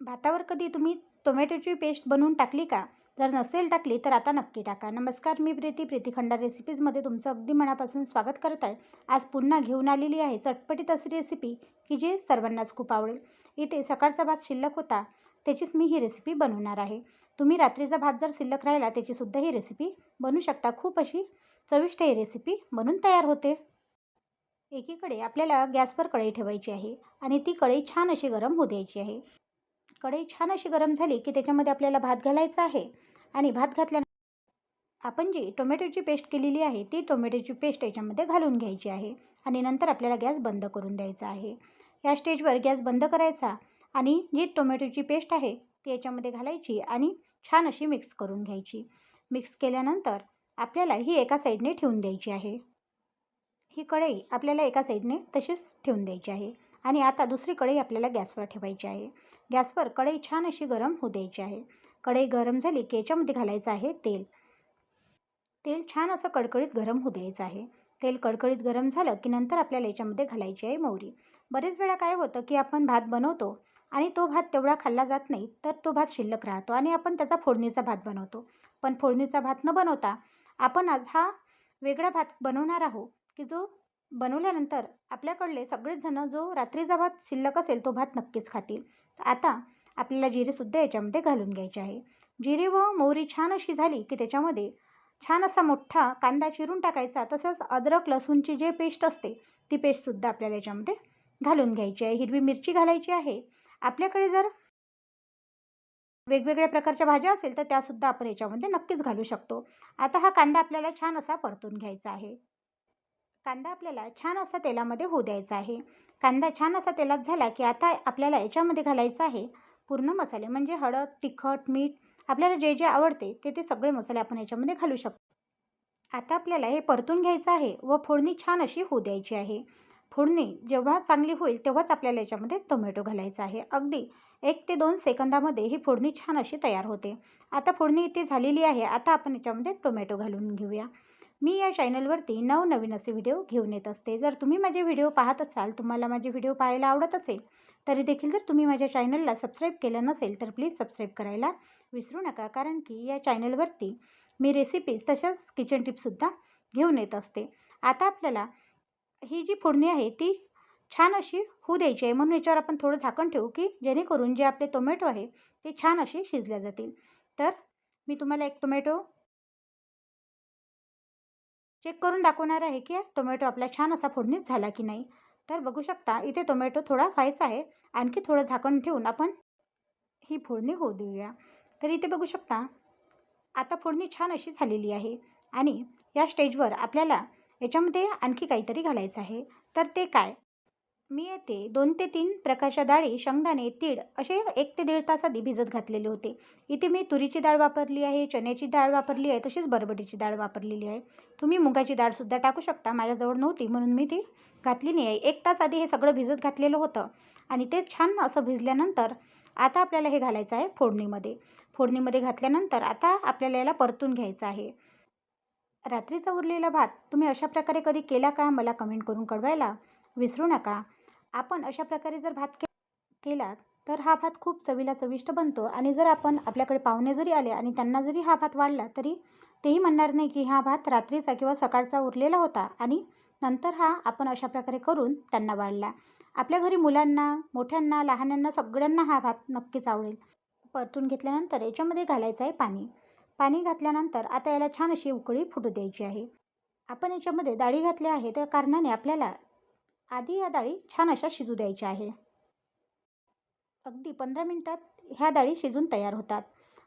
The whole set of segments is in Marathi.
भातावर कधी तुम्ही टोमॅटोची पेस्ट बनवून टाकली का? जर नसेल टाकली तर आता नक्की टाका. नमस्कार मी प्रीती. प्रीती खंडार रेसिपीजमध्ये तुमचं अगदी मनापासून स्वागत करत आहे. आज पुन्हा घेऊन आलेली आहे चटपटीत अशी रेसिपी की जी सर्वांनाच खूप आवडेल. इथे सकाळचा भात शिल्लक होता त्याचीच मी ही रेसिपी बनवणार आहे. तुम्ही रात्रीचा भात जर शिल्लक राहिला त्याचीसुद्धा ही रेसिपी बनवू शकता. खूप अशी चविष्ट ही रेसिपी बनून तयार होते. एकीकडे आपल्याला गॅसवर कढई ठेवायची आहे आणि ती कढई छान अशी गरम होऊ द्यायची आहे. कढई छान अशी गरम झाली की त्याच्यामध्ये आपल्याला भात घालायचा आहे. आणि भात घातल्यानंतर आपण जी टोमॅटोची पेस्ट केलेली आहे ती टोमॅटोची पेस्ट याच्यामध्ये घालून घ्यायची आहे. आणि नंतर आपल्याला गॅस बंद करून द्यायचा आहे. या स्टेजवर गॅस बंद करायचा आणि जी टोमॅटोची पेस्ट आहे ती याच्यामध्ये घालायची आणि छान अशी मिक्स करून घ्यायची. मिक्स केल्यानंतर आपल्याला ही एका साईडने ठेवून द्यायची आहे. ही कढई आपल्याला एका साईडने तशीच ठेवून द्यायची आहे. आणि आता दुसरी कढई आपल्याला गॅसवर ठेवायची आहे. गॅसवर कढई छान अशी गरम होऊ द्यायची आहे. कढई गरम झाली की याच्यामध्ये घालायचं आहे तेल. तेल छान असं कडकडीत गरम होऊ द्यायचं आहे. तेल कडकडीत गरम झालं की नंतर आपल्याला याच्यामध्ये घालायची आहे मोहरी. बरेच वेळा काय होतं की आपण भात बनवतो आणि तो भात तेवढा खाल्ला जात नाही तर तो भात शिल्लक राहतो आणि आपण त्याचा फोडणीचा भात बनवतो. पण फोडणीचा भात न बनवता आपण आज हा वेगळा भात बनवणार आहोत की जो बनवल्यानंतर आपल्याकडले सगळेच जणं जो रात्रीचा भात शिल्लक असेल तो भात नक्कीच खातील. आता आपल्याला जिरेसुद्धा याच्यामध्ये घालून घ्यायचे आहे. जिरे व मोहरी छान अशी झाली की त्याच्यामध्ये छान असा मोठा कांदा चिरून टाकायचा तसंच अद्रक लसूणची जे पेस्ट असते ती पेस्टसुद्धा आपल्याला याच्यामध्ये घालून घ्यायची आहे. हिरवी मिरची घालायची आहे. आपल्याकडे जर वेगवेगळ्या प्रकारच्या भाज्या असेल तर त्यासुद्धा आपण याच्यामध्ये नक्कीच घालू शकतो. आता हा कांदा आपल्याला छान असा परतून घ्यायचा आहे. कांदा आपल्याला छान असा तेलामध्ये होऊ द्यायचा आहे. कांदा छान असा तेलात झाला की आता आपल्याला याच्यामध्ये घालायचं आहे पूर्ण मसाले म्हणजे हळद तिखट मीठ आपल्याला जे जे आवडते ते ते सगळे मसाले आपण याच्यामध्ये घालू शकतो. आता आपल्याला हे परतून घ्यायचं आहे व फोडणी छान अशी होऊ द्यायची आहे. फोडणी जेव्हा चांगली होईल तेव्हाच आपल्याला याच्यामध्ये टोमॅटो घालायचा आहे. अगदी एक ते दोन सेकंदामध्ये ही फोडणी छान अशी तयार होते. आता फोडणी इथे झालेली आहे. आता आपण याच्यामध्ये टोमॅटो घालून घेऊया. मी या चॅनलवरती नवनवीन असे व्हिडिओ घेऊन येत असते. जर तुम्ही माझे व्हिडिओ पाहत असाल तुम्हाला माझे व्हिडिओ पाहायला आवडत असेल तरी देखील जर तुम्ही माझ्या चॅनलला सबस्क्राईब केलं नसेल तर प्लीज सबस्क्राईब करायला विसरू नका. कारण की या चॅनलवरती मी रेसिपीज तशाच किचन टिप्ससुद्धा घेऊन येत असते. आता आपल्याला ही जी फोडणी आहे ती छान अशी होऊ द्यायची आहे. म्हणून याच्यावर आपण थोडं झाकण ठेवू की जेणेकरून जे आपले टोमॅटो आहे ते छान असे शिजल्या जातील. तर मी तुम्हाला एक टोमॅटो चेक करून दाखवणार आहे की टोमॅटो आपला छान असा फोडणीच झाला की नाही. तर बघू शकता इथे टोमॅटो थोडा व्हायचा आहे. आणखी थोडं झाकण ठेवून आपण ही फोडणी होऊ देऊया. तर इथे बघू शकता आता फोडणी छान अशी झालेली आहे. आणि या स्टेजवर आपल्याला याच्यामध्ये आणखी काहीतरी घालायचं आहे. तर ते काय? मी येते दोन ते तीन प्रकारच्या डाळी शेंगदाणे तीळ असे एक ते दीड तास आधी भिजत घातलेले होते. इथे मी तुरीची डाळ वापरली आहे चण्याची डाळ वापरली आहे तशीच बरबटीची डाळ वापरलेली आहे. तुम्ही मुगाची डाळसुद्धा टाकू शकता माझ्याजवळ नव्हती म्हणून मी ती घातली नाही. आहे एक तास आधी हे सगळं भिजत घातलेलं होतं आणि तेच छान असं भिजल्यानंतर आता आपल्याला हे घालायचं आहे फोडणीमध्ये. फोडणीमध्ये घातल्यानंतर आता आपल्याला याला परतून घ्यायचं आहे. रात्रीचा उरलेला भात तुम्ही अशा प्रकारे कधी केला का? मला कमेंट करून कळवायला विसरू नका. आपण अशा प्रकारे जर भात के केला तर हा भात खूप चवीला चविष्ट बनतो. आणि जर आपण आपल्याकडे पाहुणे जरी आले आणि त्यांना जरी हा भात वाढला तरी तेही म्हणणार नाही की हा भात रात्रीचा किंवा सकाळचा उरलेला होता आणि नंतर हा आपण अशा प्रकारे करून त्यांना वाढला. आपल्या घरी मुलांना मोठ्यांना लहानांना सगळ्यांना हा भात नक्कीच आवडेल. परतून घेतल्यानंतर याच्यामध्ये घालायचं आहे पाणी. पाणी घातल्यानंतर आता याला छान अशी उकळी फुटू द्यायची आहे. आपण याच्यामध्ये डाळी घातल्या आहे त्या कारणाने आपल्याला आधी या डाळी छान अशा शिजू द्यायच्या आहे. अगदी पंधरा मिनटात ह्या डाळी शिजून तयार होतात.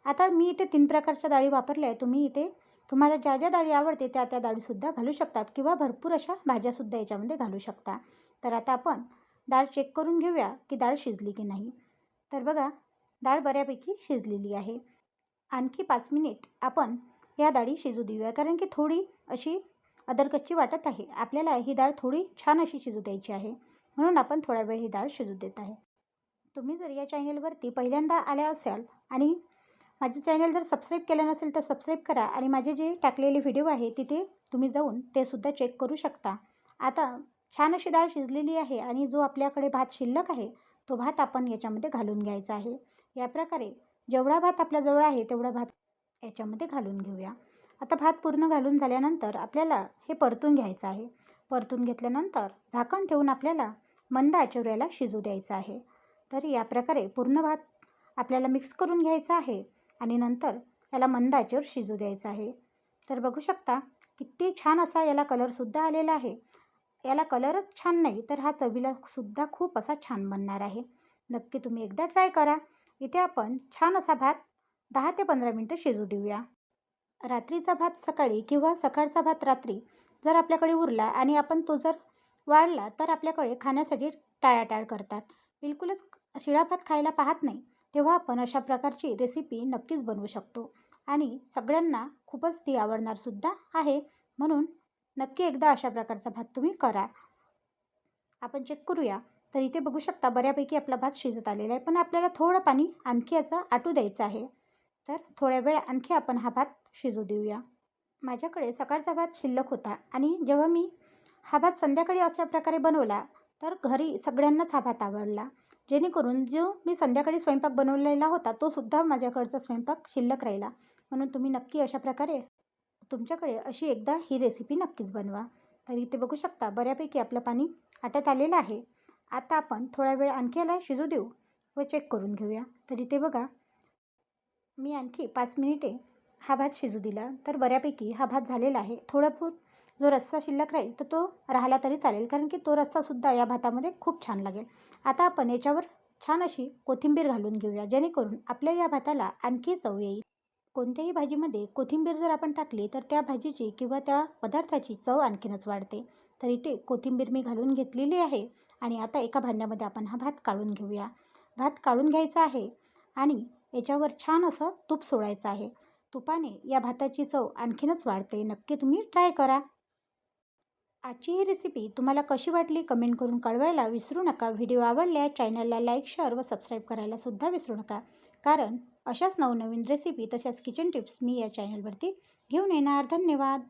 आता मी इथे तीन प्रकारच्या डाळी वापरल्या आहे तुम्ही इथे तुम्हाला ज्या ज्या डाळी आवडते त्या त्या डाळीसुद्धा घालू शकतात किंवा भरपूर अशा भाज्यासुद्धा याच्यामध्ये घालू शकता. तर आता आपण डाळ चेक करून घेऊया की डाळ शिजली की नाही. तर बघा डाळ बऱ्यापैकी शिजलेली आहे. आणखी पाच मिनिट आपण या डाळी शिजू देऊया. कारण की थोडी अशी अदरकच्ची वाटत आहे. आपल्याला ही डाळ थोडी छान अशी शिजू द्यायची आहे. म्हणून आपण थोडा वेळ ही डाळ शिजू देत आहे. तुम्ही जर या चॅनलवरती पहिल्यांदा आल्या असाल आणि माझे चॅनल जर सबस्क्राईब केलं नसेल तर सबस्क्राईब करा आणि माझे जे टाकलेले व्हिडिओ आहे तिथे तुम्ही जाऊन ते सुद्धा चेक करू शकता. आता छान अशी डाळ शिजलेली आहे आणि जो आपल्याकडे भात शिल्लक आहे तो भात आपण याच्यामध्ये घालून घ्यायचा आहे. या प्रकारे जेवढा भात आपल्याजवळ आहे तेवढा भात याच्यामध्ये घालून घेऊया. आता भात पूर्ण घालून झाल्यानंतर आपल्याला हे परतून घ्यायचं आहे. परतून घेतल्यानंतर झाकण ठेवून आपल्याला मंद आचेवर याला शिजू द्यायचं आहे. तर या प्रकारे पूर्ण भात आपल्याला मिक्स करून घ्यायचा आहे आणि नंतर याला मंद आचेवर शिजू द्यायचं आहे. तर बघू शकता किती छान असा याला कलरसुद्धा आलेला आहे. याला कलरच छान नाही तर हा चवीला सुद्धा खूप असा छान बनणार आहे. नक्की तुम्ही एकदा ट्राय करा. इथे आपण छान असा भात दहा ते पंधरा मिनटं शिजू देऊया. रात्रीचा भात सकाळी किंवा सकाळचा भात रात्री जर आपल्याकडे उरला आणि आपण तो जर वाढला तर आपल्याकडे खाण्यासाठी टाळाटाळ करतात. बिलकुलच शिळा भात खायला पाहत नाही तेव्हा आपण अशा प्रकारची रेसिपी नक्कीच बनवू शकतो. आणि सगळ्यांना खूपच ती आवडणारसुद्धा आहे म्हणून नक्की एकदा अशा प्रकारचा भात तुम्ही करा. आपण चेक करूया. तर इथे बघू शकता बऱ्यापैकी आपला भात शिजत आलेला आहे पण आपल्याला थोडं पाणी आणखी याचं आटू द्यायचं आहे. तर थोड्या वेळ आणखी आपण हा भात शिजू देऊया. माझ्याकडे सकाळचा भात शिल्लक होता आणि जेव्हा मी हा भात संध्याकाळी अशा प्रकारे बनवला तर घरी सगळ्यांनाच हा भात आवडला. जेणेकरून जो मी संध्याकाळी स्वयंपाक बनवलेला होता तो सुद्धा माझ्याकडचा स्वयंपाक शिल्लक राहिला. म्हणून तुम्ही नक्की अशा प्रकारे तुमच्याकडे अशी एकदा ही रेसिपी नक्कीच बनवा. तर इथे बघू शकता बऱ्यापैकी आपलं पाणी आटत आलेलं आहे. आता आपण थोडा वेळ आणखी याला शिजू देऊ व चेक करून घेऊया. तर इथे बघा मी आणखी पाच मिनिटे हा भात शिजू दिला तर बऱ्यापैकी हा भात झालेला आहे. थोडाफूर जो रस्सा शिल्लक राहील तर तो राहिला तरी चालेल कारण की तो रस्सासुद्धा या भातामध्ये खूप छान लागेल. आता आपण याच्यावर छान अशी कोथिंबीर घालून घेऊया जेणेकरून आपल्या या भाताला आणखी चव येईल. कोणत्याही भाजीमध्ये कोथिंबीर जर आपण टाकली तर त्या भाजीची किंवा त्या पदार्थाची चव आणखीनच वाढते. तर इथे कोथिंबीर मी घालून घेतलेली आहे आणि आता एका भांड्यामध्ये आपण हा भात काढून घेऊया. भात काढून घ्यायचा आहे आणि याच्यावर छान असं तूप सोडायचं आहे. तुपाने या भाताची चव आणखीनच वाढते. नक्की तुम्ही ट्राय करा. आजची ही रेसिपी तुम्हाला कशी वाटली कमेंट करून कळवायला विसरू नका. व्हिडिओ आवडल्या चॅनलला लाईक शेअर व सबस्क्राईब करायला सुद्धा विसरू नका. कारण अशाच नवनवीन रेसिपी तशाच किचन टिप्स मी या चॅनलवरती घेऊन येणार. धन्यवाद.